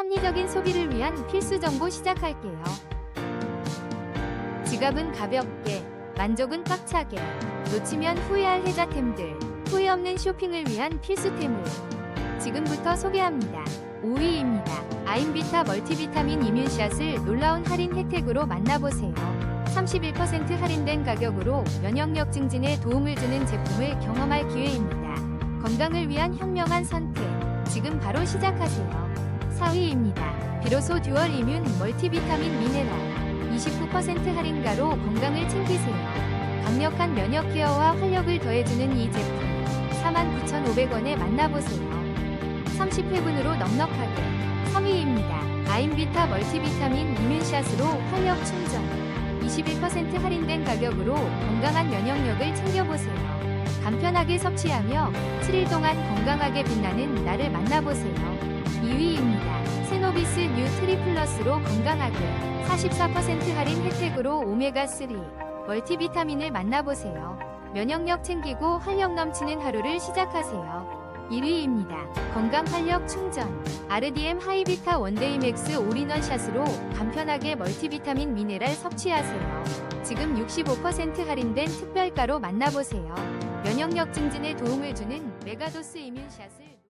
합리적인 소비를 위한 필수 정보 시작할게요. 지갑은 가볍게, 만족은 꽉차게, 놓치면 후회할 혜자템들, 후회 없는 쇼핑을 위한 필수템을 지금부터 소개합니다. 5위입니다. 아임비타 멀티비타민 이뮨샷을 놀라운 할인 혜택으로 만나보세요. 31% 할인된 가격으로 면역력 증진에 도움을 주는 제품을 경험할 기회입니다. 건강을 위한 현명한 선택. 지금 바로 시작하세요. 4위입니다. 비로소 듀얼 이뮨 멀티비타민 미네랄 29% 할인가로 건강을 챙기세요. 강력한 면역 케어와 활력을 더해주는 이 제품 49,500원에 만나보세요. 30회분으로 넉넉하게 3위입니다. 아임비타 멀티비타민 이뮨샷으로 활력 충전 21% 할인된 가격으로 건강한 면역력을 챙겨보세요. 간편하게 섭취하며 7일 동안 건강하게 빛나는 나를 만나보세요. 2위입니다. 세노비스 뉴 트리플러스로 건강하게 44% 할인 혜택으로 오메가3 멀티비타민을 만나보세요. 면역력 챙기고 활력 넘치는 하루를 시작하세요. 1위입니다. 건강 활력 충전 아르디엠 하이비타 원데이 맥스 올인원 샷으로 간편하게 멀티비타민 미네랄 섭취하세요. 지금 65% 할인된 특별가로 만나보세요. 면역력 증진에 도움을 주는 메가도스 이뮨샷을